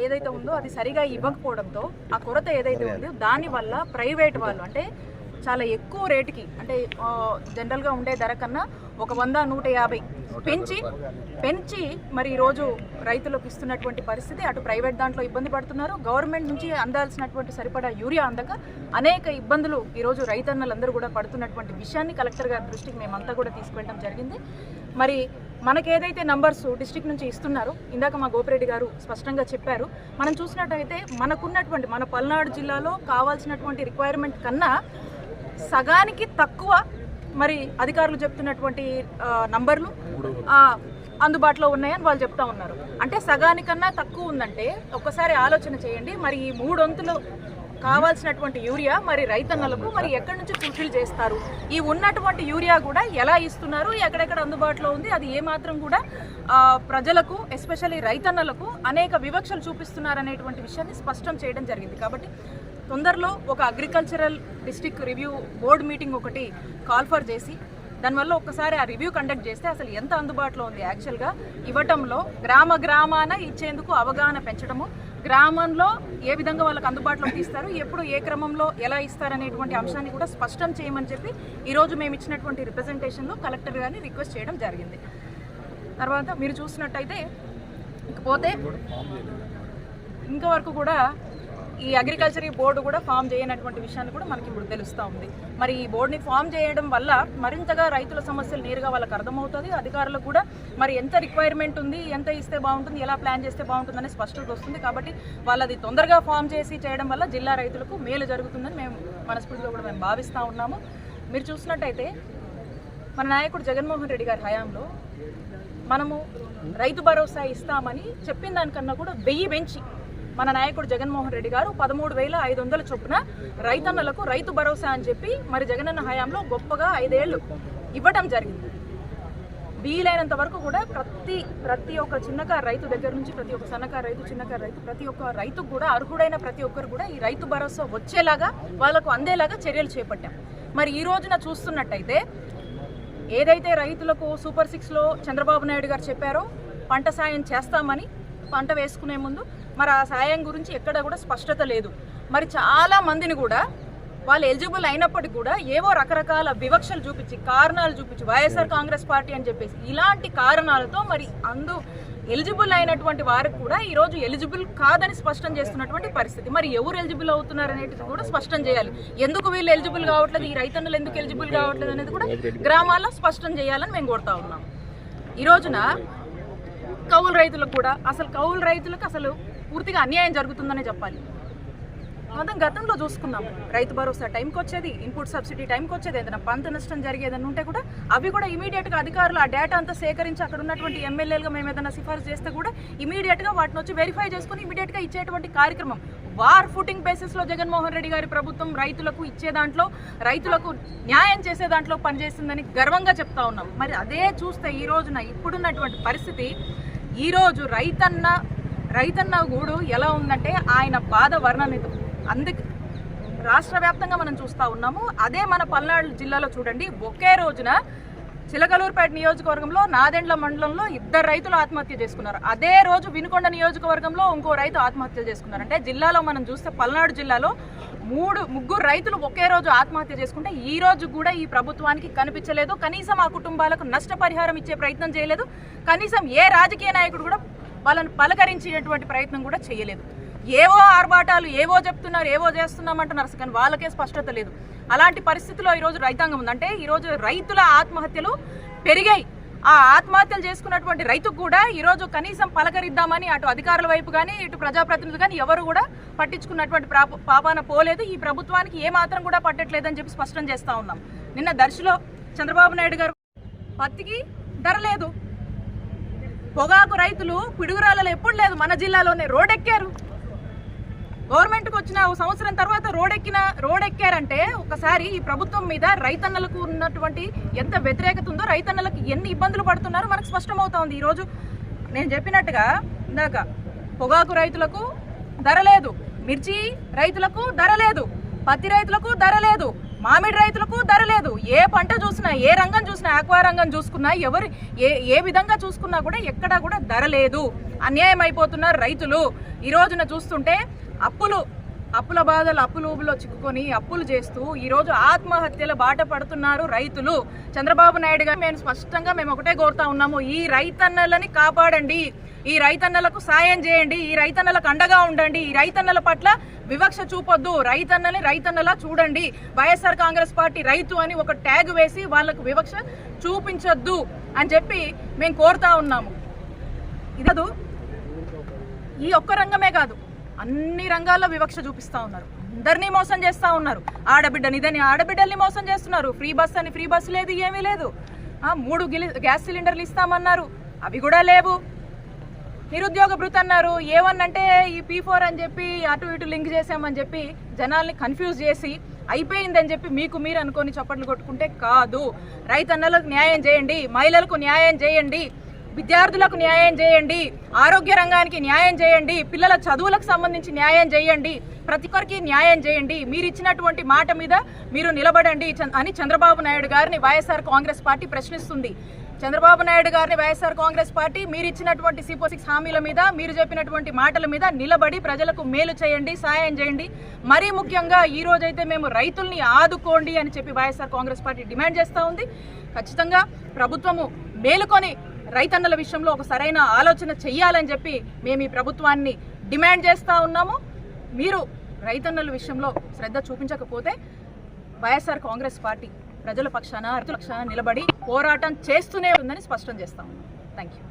ఏదైతే ఉందో అది సరిగా ఇవ్వకపోవడంతో ఆ కొరత ఏదైతే ఉందో దానివల్ల ప్రైవేట్ వాళ్ళు అంటే చాలా ఎక్కువ రేటుకి అంటే జనరల్గా ఉండే ధర కన్నా ఒక వంద నూట యాభై పెంచి పెంచి మరి ఈరోజు రైతులకు ఇస్తున్నటువంటి పరిస్థితి అటు ప్రైవేట్ దాంట్లో ఇబ్బంది పడుతున్నారు. గవర్నమెంట్ నుంచి అందాల్సినటువంటి సరిపడా యూరియా అందక అనేక ఇబ్బందులు ఈరోజు రైతన్నలందరూ కూడా పడుతున్నటువంటి విషయాన్ని కలెక్టర్ గారి దృష్టికి మేమంతా కూడా తీసుకెళ్ళడం జరిగింది. మరి మనకేదైతే నంబర్స్ డిస్టిక్ నుంచి ఇస్తున్నారో ఇందాక మా గోపిరెడ్డి గారు స్పష్టంగా చెప్పారు మనం చూసినట్టయితే మనకున్నటువంటి మన పల్నాడు జిల్లాలో కావాల్సినటువంటి రిక్వైర్మెంట్ కన్నా సగానికి తక్కువ మరి అధికారులు చెప్తున్నటువంటి నంబర్లు అందుబాటులో ఉన్నాయని వాళ్ళు చెప్తా ఉన్నారు. అంటే సగానికన్నా తక్కువ ఉందంటే ఒక్కసారి ఆలోచన చేయండి. మరి ఈ మూడొంతులు కావాల్సినటువంటి యూరియా మరి రైతన్నలకు మరి ఎక్కడి నుంచి ఫుల్ఫిల్ చేస్తారు? ఈ ఉన్నటువంటి యూరియా కూడా ఎలా ఇస్తున్నారు? ఎక్కడెక్కడ అందుబాటులో ఉంది? అది ఏమాత్రం కూడా ప్రజలకు ఎస్పెషల్లీ రైతన్నలకు అనేక వివక్షలు చూపిస్తున్నారు అనేటువంటి విషయాన్ని స్పష్టం చేయడం జరిగింది. కాబట్టి తొందరలో ఒక agricultural district review board meeting ఒకటి కాల్ఫర్ చేసి దానివల్ల ఒక్కసారి ఆ రివ్యూ కండక్ట్ చేస్తే అసలు ఎంత అందుబాటులో ఉంది యాక్చువల్గా ఇవ్వటంలో గ్రామ గ్రామాన ఇచ్చేందుకు అవగాహన పెంచడము గ్రామంలో ఏ విధంగా వాళ్ళకి అందుబాటులో తీస్తారు ఎప్పుడు ఏ క్రమంలో ఎలా ఇస్తారనేటువంటి అంశాన్ని కూడా స్పష్టం చేయమని చెప్పి ఈరోజు మేము ఇచ్చినటువంటి రిప్రజెంటేషన్లో కలెక్టర్ గారిని రిక్వెస్ట్ చేయడం జరిగింది. తర్వాత మీరు చూసినట్టయితే ఇకపోతే ఇంతవరకు కూడా ఈ అగ్రికల్చర్ ఈ బోర్డు కూడా ఫామ్ చేయనటువంటి విషయాన్ని కూడా మనకి ఇప్పుడు తెలుస్తూ ఉంది. మరి ఈ బోర్డుని ఫామ్ చేయడం వల్ల మరింతగా రైతుల సమస్యలు నేరుగా వాళ్ళకి అర్థమవుతుంది. అధికారులకు కూడా మరి ఎంత రిక్వైర్మెంట్ ఉంది ఎంత ఇస్తే బాగుంటుంది ఎలా ప్లాన్ చేస్తే బాగుంటుంది అనే స్పష్టత వస్తుంది. కాబట్టి వాళ్ళది తొందరగా ఫామ్ చేసి చేయడం వల్ల జిల్లా రైతులకు మేలు జరుగుతుందని మేము మనస్ఫూర్తిగా కూడా మేము భావిస్తూ ఉన్నాము. మీరు చూసినట్టయితే మన నాయకుడు జగన్మోహన్ రెడ్డి గారి హయాంలో మనము రైతు భరోసా ఇస్తామని చెప్పిన దానికన్నా కూడా వెయ్యి పెంచి మన నాయకుడు జగన్మోహన్ రెడ్డి గారు పదమూడు వేల ఐదు వందల చొప్పున రైతన్నలకు రైతు భరోసా అని చెప్పి మరి జగనన్న హయాంలో గొప్పగా ఐదేళ్ళు ఇవ్వటం జరిగింది. వీలైనంత వరకు కూడా ప్రతి ప్రతి ఒక్క చిన్నకారు రైతు దగ్గర నుంచి ప్రతి ఒక్క సన్నకారు రైతు చిన్నకారు రైతు ప్రతి ఒక్క రైతుకు కూడా అర్హుడైన ప్రతి ఒక్కరు కూడా ఈ రైతు భరోసా వచ్చేలాగా వాళ్ళకు అందేలాగా చర్యలు చేపట్టాం. మరి ఈ రోజున చూస్తున్నట్టయితే ఏదైతే రైతులకు సూపర్ సిక్స్లో చంద్రబాబు నాయుడు గారు చెప్పారో పంట సాయం చేస్తామని పంట వేసుకునే ముందు మరి ఆ సాయం గురించి ఎక్కడ కూడా స్పష్టత లేదు. మరి చాలా మందిని కూడా వాళ్ళు ఎలిజిబుల్ అయినప్పటికీ కూడా ఏవో రకరకాల వివక్షలు చూపించి కారణాలు చూపించి వైఎస్ఆర్ కాంగ్రెస్ పార్టీ అని చెప్పేసి ఇలాంటి కారణాలతో మరి అందు ఎలిజిబుల్ అయినటువంటి వారికి కూడా ఈరోజు ఎలిజిబుల్ కాదని స్పష్టం చేస్తున్నటువంటి పరిస్థితి. మరి ఎవరు ఎలిజిబుల్ అవుతున్నారు అనేది కూడా స్పష్టం చేయాలి. ఎందుకు వీళ్ళు ఎలిజిబుల్ కావట్లేదు? ఈ రైతన్నులు ఎందుకు ఎలిజిబుల్ కావట్లేదు అనేది కూడా గ్రామాల్లో స్పష్టం చేయాలని మేము కోరుతా ఉన్నాం. ఈ రోజున కౌలు రైతులకు కూడా అసలు కౌలు రైతులకు అసలు పూర్తిగా అన్యాయం జరుగుతుందనే చెప్పాలి. మొత్తం గతంలో చూసుకున్నాం రైతు భరోసా టైంకి వచ్చేది ఇన్పుట్ సబ్సిడీ టైంకి వచ్చేది ఏదైనా పంట నష్టం జరిగేదని ఉంటే కూడా అవి కూడా ఇమీడియట్గా అధికారులు ఆ డేటా అంతా సేకరించి అక్కడ ఉన్నటువంటి ఎమ్మెల్యేలుగా మేము ఏదైనా సిఫార్సు చేస్తే కూడా ఇమీడియట్గా వాటిని వచ్చి వెరిఫై చేసుకుని ఇమీడియట్గా ఇచ్చేటువంటి కార్యక్రమం. వార్ ఫుటింగ్ బేసిస్లో జగన్మోహన్ రెడ్డి గారి ప్రభుత్వం రైతులకు ఇచ్చే దాంట్లో రైతులకు న్యాయం చేసే దాంట్లో పనిచేస్తుందని గర్వంగా చెప్తా ఉన్నాం. మరి అదే చూస్తే ఈ రోజున ఇప్పుడున్నటువంటి పరిస్థితి ఈరోజు రైతన్న రైతన్న గూడు ఎలా ఉందంటే ఆయన బాధ వర్ణనితం అందుకే రాష్ట్ర వ్యాప్తంగా మనం చూస్తూ ఉన్నాము. అదే మన పల్నాడు జిల్లాలో చూడండి ఒకే రోజున చిలకలూరుపేట నియోజకవర్గంలో నాదెండ్ల మండలంలో ఇద్దరు రైతులు ఆత్మహత్య చేసుకున్నారు. అదే రోజు వినుకొండ నియోజకవర్గంలో ఇంకో రైతు ఆత్మహత్యలు చేసుకున్నారు. అంటే జిల్లాలో మనం చూస్తే పల్నాడు జిల్లాలో మూడు ముగ్గురు రైతులు ఒకే రోజు ఆత్మహత్య చేసుకుంటే ఈ రోజు కూడా ఈ ప్రభుత్వానికి కనిపించలేదు. కనీసం ఆ కుటుంబాలకు నష్టపరిహారం ఇచ్చే ప్రయత్నం చేయలేదు. కనీసం ఏ రాజకీయ నాయకుడు కూడా వాళ్ళని పలకరించేటువంటి ప్రయత్నం కూడా చేయలేదు. ఏవో ఆర్భాటాలు ఏవో చెప్తున్నారు ఏవో చేస్తున్నామంటున్నారు. కానీ వాళ్ళకే స్పష్టత లేదు. అలాంటి పరిస్థితిలో ఈరోజు రైతాంగం ఉంది. అంటే ఈరోజు రైతుల ఆత్మహత్యలు పెరిగాయి. ఆ ఆత్మహత్యలు చేసుకున్నటువంటి రైతుకు కూడా ఈరోజు కనీసం పలకరిద్దామని అటు అధికారుల వైపు కానీ ఇటు ప్రజాప్రతినిధులు కానీ ఎవరు కూడా పట్టించుకున్నటువంటి పాపాన పోలేదు. ఈ ప్రభుత్వానికి ఏ మాత్రం కూడా పట్టట్లేదని చెప్పి స్పష్టం చేస్తూ ఉన్నాం. నిన్న దర్శిలో చంద్రబాబు నాయుడు గారు పత్తికి ధర లేదు. పొగాకు రైతులు పిడుగురాలలో ఎప్పుడు లేదు. మన జిల్లాలోనే రోడ్డెక్కారు గవర్నమెంట్కి వచ్చిన సంవత్సరం తర్వాత రోడెక్కిన రోడెక్కారంటే ఒకసారి ఈ ప్రభుత్వం మీద రైతన్నలకు ఉన్నటువంటి ఎంత వ్యతిరేకత ఉందో రైతన్నలకు ఎన్ని ఇబ్బందులు పడుతున్నారో మనకు స్పష్టమవుతా ఉంది. ఈరోజు నేను చెప్పినట్టుగా ఇందాక పొగాకు రైతులకు ధర లేదు. మిర్చి రైతులకు ధర లేదు. పత్తి రైతులకు ధర లేదు మామిడి రైతులకు ధర లేదు. ఏ పంట చూసినా ఏ రంగం చూసినా ఆక్వా రంగం చూసుకున్నా ఎవరు ఏ ఏ విధంగా చూసుకున్నా కూడా ఎక్కడా కూడా ధర లేదు. అన్యాయం అయిపోతున్నారు రైతులు. ఈ రోజున చూస్తుంటే అప్పులు అప్పుల బాధలు అప్పులు చిక్కుకొని అప్పులు చేస్తూ ఈరోజు ఆత్మహత్యల బాట పడుతున్నారు రైతులు. చంద్రబాబు నాయుడు గారు మేము స్పష్టంగా మేము ఒకటే కోరుతా ఉన్నాము ఈ రైతన్నలని కాపాడండి. ఈ రైతన్నలకు సాయం చేయండి ఈ రైతన్నలకు అండగా ఉండండి ఈ రైతన్నల పట్ల వివక్ష చూపొద్దు. రైతన్నని రైతన్నలా చూడండి. వైఎస్ఆర్ కాంగ్రెస్ పార్టీ రైతు అని ఒక ట్యాగ్ వేసి వాళ్ళకు వివక్ష చూపించొద్దు అని చెప్పి మేము కోరుతా ఉన్నాము. ఇదదు ఈ ఒక్క రంగమే కాదు అన్ని రంగాల్లో వివక్ష చూపిస్తా ఉన్నారు. అందరినీ మోసం చేస్తూ ఉన్నారు. ఆడబిడ్డని ఇదని ఆడబిడ్డల్ని మోసం చేస్తున్నారు. ఫ్రీ బస్ అని ఫ్రీ బస్ లేదు ఏమీ లేదు. మూడు గిలి గ్యాస్ సిలిండర్లు ఇస్తామన్నారు. అవి కూడా లేవు. నిరుద్యోగ భృతి అన్నారు. ఏమన్నంటే ఈ పీ ఫోర్ అని చెప్పి అటు ఇటు లింక్ చేసామని చెప్పి జనాల్ని కన్ఫ్యూజ్ చేసి అయిపోయిందని చెప్పి మీకు మీరు అనుకొని చప్పట్లు కొట్టుకుంటే కాదు. రైతన్నలకు న్యాయం చేయండి మహిళలకు న్యాయం చేయండి విద్యార్థులకు న్యాయం చేయండి ఆరోగ్య రంగానికి న్యాయం చేయండి పిల్లల చదువులకు సంబంధించి న్యాయం చేయండి ప్రతి ఒక్కరికి న్యాయం చేయండి. మీరు ఇచ్చినటువంటి మాట మీద మీరు నిలబడండి అని చంద్రబాబు నాయుడు గారిని వైఎస్ఆర్ కాంగ్రెస్ పార్టీ ప్రశ్నిస్తుంది. చంద్రబాబు నాయుడు గారిని వైఎస్ఆర్ కాంగ్రెస్ పార్టీ మీరు ఇచ్చినటువంటి సిపో సిక్స్ హామీల మీద మీరు చెప్పినటువంటి మాటల మీద నిలబడి ప్రజలకు మేలు చేయండి సాయం చేయండి. మరీ ముఖ్యంగా ఈ రోజైతే మేము రైతుల్ని ఆదుకోండి అని చెప్పి వైఎస్ఆర్ కాంగ్రెస్ పార్టీ డిమాండ్ చేస్తూ ఉంది. ఖచ్చితంగా ప్రభుత్వము మేలుకొని రైతన్నల విషయంలో ఒక సరైన ఆలోచన చెయ్యాలని చెప్పి మేము ఈ ప్రభుత్వాన్ని డిమాండ్ చేస్తూ ఉన్నాము. మీరు రైతన్నల విషయంలో శ్రద్ధ చూపించకపోతే వైఎస్ఆర్ కాంగ్రెస్ పార్టీ ప్రజల పక్షాన రైతుల పక్షాన నిలబడి పోరాటం చేస్తూనే ఉందని స్పష్టం చేస్తాము థ్యాంక్ యూ